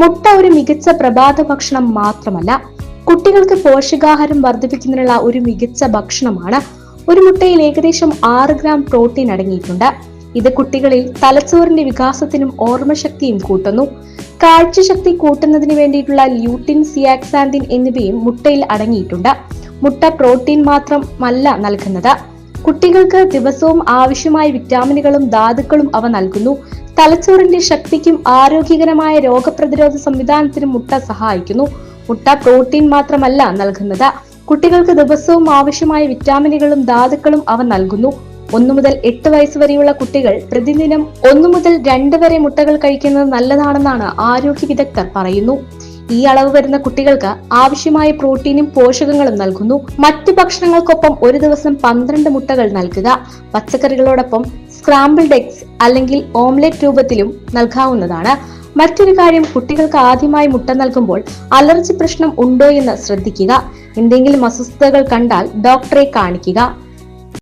മുട്ട ഒരു മികച്ച പ്രഭാത ഭക്ഷണം മാത്രമല്ല കുട്ടികൾക്ക് പോഷകാഹാരം വർദ്ധിപ്പിക്കുന്നതിനുള്ള ഒരു മികച്ച ഭക്ഷണമാണ്. ഒരു മുട്ടയിൽ ഏകദേശം ആറ് ഗ്രാം പ്രോട്ടീൻ അടങ്ങിയിട്ടുണ്ട്. ഇത് കുട്ടികളിൽ തലച്ചോറിന്റെ വികാസത്തിനും ഓർമ്മശക്തിയും കൂട്ടുന്നു. കാഴ്ചശക്തി കൂട്ടുന്നതിന് വേണ്ടിയിട്ടുള്ള ല്യൂട്ടിൻ സിയാക്സാന്തിൻ എന്നിവയും മുട്ടയിൽ അടങ്ങിയിട്ടുണ്ട്. മുട്ട പ്രോട്ടീൻ മാത്രമല്ല നൽകുന്നത്. കുട്ടികൾക്ക് ദിവസവും ആവശ്യമായ വിറ്റാമിനുകളും ധാതുക്കളും അവ നൽകുന്നു. തലച്ചോറിന്റെ ശക്തിക്കും ആരോഗ്യകരമായ രോഗപ്രതിരോധ സംവിധാനത്തിനും മുട്ട സഹായിക്കുന്നു. മുട്ട പ്രോട്ടീൻ മാത്രമല്ല നൽകുന്നത്. കുട്ടികൾക്ക് ദിവസവും ആവശ്യമായ വിറ്റാമിനുകളും ധാതുക്കളും അവ നൽകുന്നു. ഒന്നു മുതൽ എട്ട് വയസ്സ് വരെയുള്ള കുട്ടികൾ പ്രതിദിനം ഒന്നു മുതൽ രണ്ട് വരെ മുട്ടകൾ കഴിക്കുന്നത് നല്ലതാണെന്നാണ് ആരോഗ്യ വിദഗ്ധർ പറയുന്നു. ഈ അളവ് വരുന്ന കുട്ടികൾക്ക് ആവശ്യമായ പ്രോട്ടീനും പോഷകങ്ങളും നൽകുന്നു. മറ്റു ഭക്ഷണങ്ങൾക്കൊപ്പം ഒരു ദിവസം പന്ത്രണ്ട് മുട്ടകൾ നൽകുക. പച്ചക്കറികളോടൊപ്പം സ്ക്രാമ്പിൾഡ് എഗ്സ് അല്ലെങ്കിൽ ഓംലെറ്റ് രൂപത്തിലും നൽകാവുന്നതാണ്. മറ്റൊരു കാര്യം കുട്ടികൾക്ക് ആദ്യമായി മുട്ട നൽകുമ്പോൾ അലർജി പ്രശ്നം ഉണ്ടോ എന്ന് ശ്രദ്ധിക്കുക. എന്തെങ്കിലും അസ്വസ്ഥതകൾ കണ്ടാൽ ഡോക്ടറെ കാണിക്കുക.